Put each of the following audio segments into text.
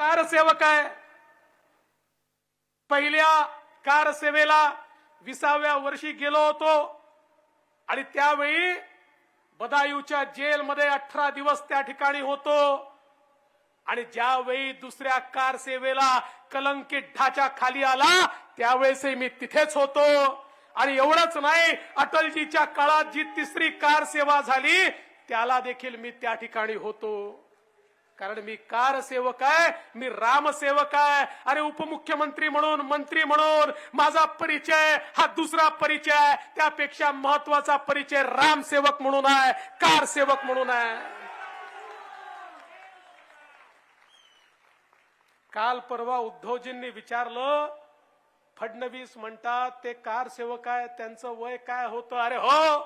कारसेवक आहे. पहिल्या कारसेवेला विसाव्या वर्षी गेलो होतो. आणि त्यावेळी बदायूच्या जेलमध्ये अठरा दिवस त्या ठिकाणी होतो. आणि ज्यावेळी दुसऱ्या कार सेवेला कलंकित ढाच्या खाली आला त्यावेळेसही मी तिथेच होतो. आणि एवढंच नाही अटलजीच्या काळात जी तिसरी कार सेवा झाली त्याला देखील मी त्या ठिकाणी होतो. कारण मी कार सेवक आहे मी रामसेवक आहे. अरे उपमुख्यमंत्री म्हणून मंत्री म्हणून माझा परिचय हा दुसरा परिचय. आहे त्यापेक्षा महत्त्वाचा परिचय रामसेवक म्हणून आहे कार सेवक म्हणून आहे. काल परवा उद्धवजींनी विचारलं फडणवीस म्हणतात ते कार सेवक आहे त्यांचं वय काय होतं? अरे हो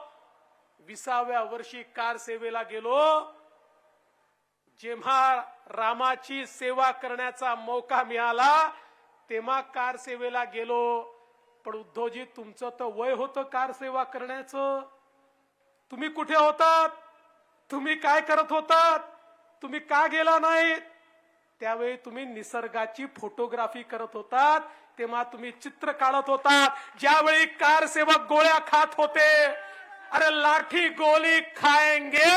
विसाव्या वर्षी कार सेवेला गेलो. जेव्हा रामाची सेवा करण्याचा मौका मिळाला तेव्हा कार सेवेला गेलो. पण उद्धवजी तुमचं तर वय होतं कार सेवा करण्याचं. तुम्ही कुठे होतात? तुम्ही काय करत होतात? तुम्ही का गेला नाही त्यावेळी तुम्ही निसर्गाची फोटोग्राफी करत होतात तेव्हा तुम्ही चित्र काढत होतात. ज्यावेळी कार सेवक गोळ्या खात होते अरे लाठी गोली खाएंगे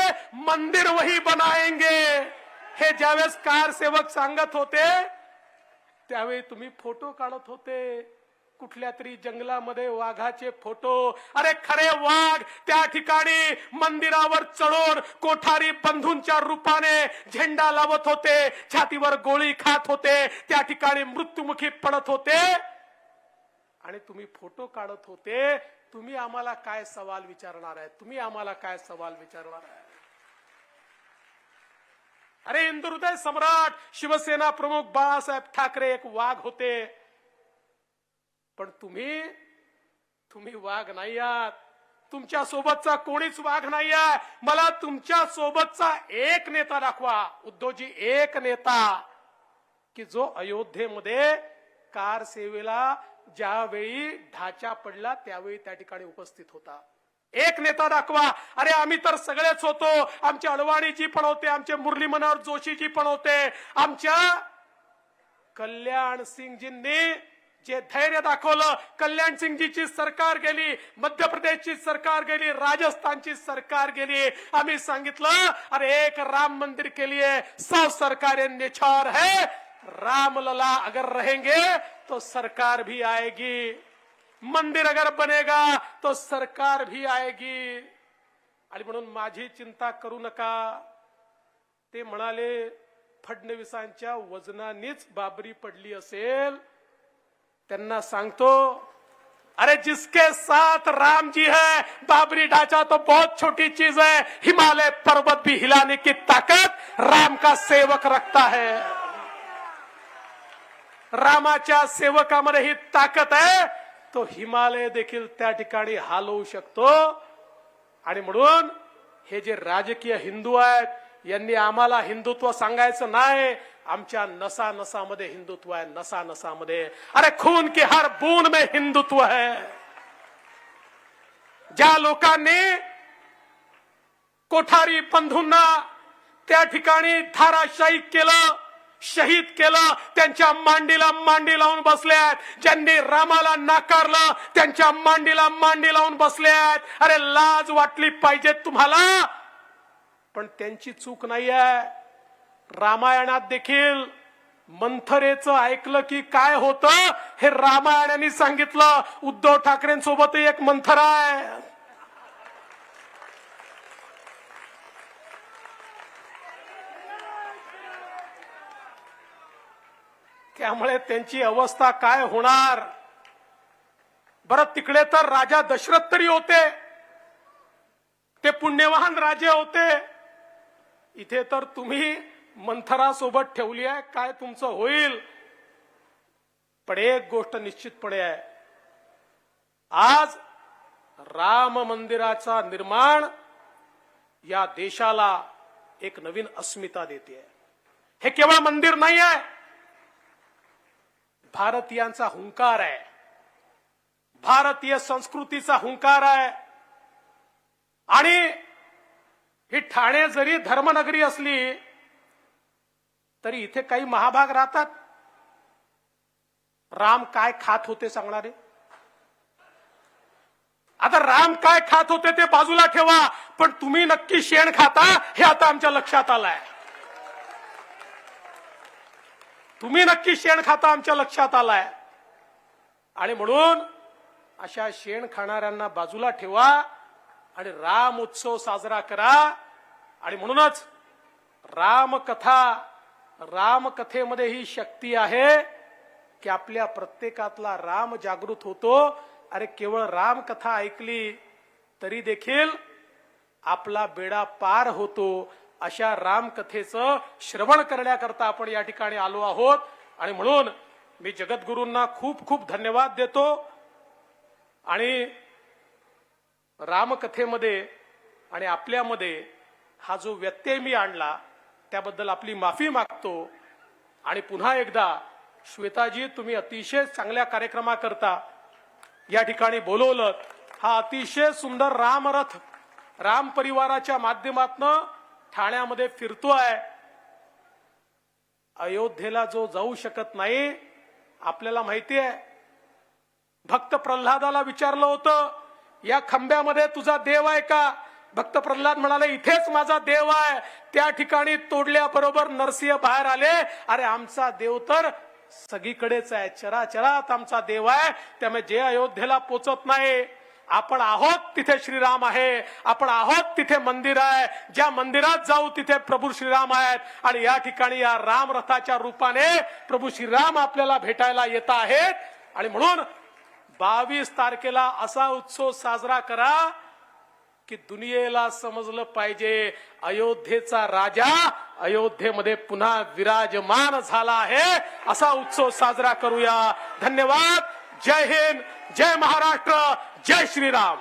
मंदिर वही बनाएंगे। हे ज्यावेळेस कार सेवक सांगत होते त्यावेळी तुम्ही फोटो काढत होते. कुठल्या तरी जंगलामध्ये वाघाचे फोटो. अरे खरे वाघ त्या ठिकाणी मंदिरावर चढून कोठारी बंधूंच्या रूपाने झेंडा लावत होते छातीवर गोळी खात होते त्या ठिकाणी मृत्युमुखी पडत होते. आणि तुम्ही फोटो काढत होते तुम्ही आम्हाला काय सवाल विचारणार आहे तुम्ही आम्हाला काय सवाल विचारणार आहे अरे हिंदुहृदय सम्राट शिवसेना प्रमुख बाळासाहेब ठाकरे एक वाघ होते. पण तुम्ही तुम्ही वाघ नाही आहात. तुमच्या सोबतचा कोणीच वाघ नाही आहे. मला तुमच्या सोबतचा एक नेता दाखवा. उद्धवजी एक नेता. की जो अयोध्येमध्ये कार सेवेला ज्यावेळी ढाचा पडला त्यावेळी त्या ठिकाणी उपस्थित होता. एक नेता दाखवा अरे आम्ही तर सगळेच होतो. आमचे अडवाणीजी पण होते आमचे मुरली मनोहर जोशीजी पण होते. आमच्या कल्याण सिंगजींनी जे धैर्य दाखवलं कल्याण सिंगजीची सरकार गेली मध्य प्रदेशची सरकार गेली राजस्थानची सरकार गेली. आम्ही सांगितलं अरे एक राम मंदिर के लिए सब सरकारें निछार है राम लला अगर रहेंगे तो सरकार भी आएगी। मंदिर अगर बनेगा तो सरकार भी आएगी। आणि म्हणून माझी चिंता करू नका. ते म्हणाले फडणवीसांच्या वजनानेच बाबरी पडली असेल. त्यांना सांगतो अरे जिसके साथ राम जी है बाबरी ढांचा तो बहुत छोटी चीज है. हिमालय पर्वत भी हिलाने की ताकत राम का सेवक रखता है. रामाच्या सेवकामध्ये ही ताकद आहे. तो हिमालय देखील त्या ठिकाणी हालवू शकतो. आणि म्हणून हे जे राजकीय हिंदू आहेत यांनी आम्हाला हिंदुत्व सांगायचं नाही. आमच्या नसा नसामध्ये हिंदुत्व आहे नसा नसामध्ये अरे खून की हर बून में हिंदुत्व है. ज्या लोकांनी कोठारी बंधूंना त्या ठिकाणी धाराशाही केलं शहीद केलं त्यांच्या मांडीला मांडी लावून बसल्यात. ज्यांनी रामाला नाकारलं त्यांच्या मांडीला मांडी लावून बसल्यात. अरे लाज वाटली पाहिजे तुम्हाला. पण त्यांची चूक नाही आहे रामायणात देखील मंथरेचं ऐकलं की काय होतं हे रामायणाने सांगितलं. उद्धव ठाकरेंसोबत एक मंथर आहे. त्यामुळे त्यांची अवस्था काय होणार? बरं तिकडे तर राजा दशरथ तरी होते. ते पुण्यवान राजे होते. इथे तर तुम्ही मंथरासोबत ठेवली आहे. काय तुमचं होईल? पण एक गोष्ट निश्चितपणे आहे. आज राम मंदिराचा निर्माण या देशाला एक नवीन अस्मिता देते हे केवळ मंदिर नाही आहे भारतीयांचा हुंकार आहे. भारतीय संस्कृतीचा हुंकार आहे. आणि ही ठाणे जरी धर्मनगरी असली तरी इथे काही महाभाग राहतात. राम काय खात होते सांगणारे? आता राम काय खात होते ते बाजूला ठेवा पण तुम्ही नक्की शेण खाता हे आता आमच्या लक्षात आलंय. तुम्ही नक्की शेण खाता आमच्या लक्षात आलाय. आणि म्हणून अशा शेण खाणाऱ्यांना बाजूला ठेवा आणि राम उत्सव साजरा करा. आणि म्हणूनच रामकथा रामकथेमध्ये ही शक्ती आहे की आपल्या प्रत्येकातला राम जागृत होतो. अरे केवळ रामकथा ऐकली तरी देखील आपला बेडा पार होतो. अशा रामकथेचं श्रवण करण्याकरता आपण या ठिकाणी आलो आहोत. आणि म्हणून मी जगद्गुरूंना खूप खूप धन्यवाद देतो. आणि रामकथेमध्ये आणि आपल्यामध्ये हा जो व्यत्यय मी आणला त्याबद्दल आपली माफी मागतो. आणि पुन्हा एकदा श्वेताजी तुम्ही अतिशय चांगल्या कार्यक्रमाकरता या ठिकाणी बोलवलं हा अतिशय सुंदर रामरथ राम परिवाराच्या माध्यमातनं ठाण्यामध्ये फिरतोय अयोध्येला जो जाऊ शकत नाही आपल्याला माहिती आहे. भक्त प्रल्हादाला विचारलं होतं या खांब्यामध्ये तुझा देव आहे का? भक्त प्रल्हाद म्हणाले इथेच माझा देव आहे. त्या ठिकाणी तोडल्याबरोबर नरसिंह बाहेर आले. अरे आमचा देव तर सगळीकडेच आहे. चराचरात आमचा देव आहे. त्यामुळे जे अयोध्येला पोचत नाही आपण आहोत तिथे श्रीराम आहे. आपण आहोत तिथे मंदिर आहे. ज्या मंदिरात जाऊ तिथे प्रभू श्रीराम आहेत. आणि या ठिकाणी या राम रथाच्या रूपाने प्रभू श्रीराम आपल्याला भेटायला येत आहेत. आणि म्हणून बावीस तारखेला असा उत्सव साजरा करा की दुनियेला समजलं पाहिजे. अयोध्येचा राजा अयोध्येमध्ये पुन्हा विराजमान झाला आहे. असा उत्सव साजरा करूया. धन्यवाद. जय हिंद. जय महाराष्ट्र. जय श्रीराम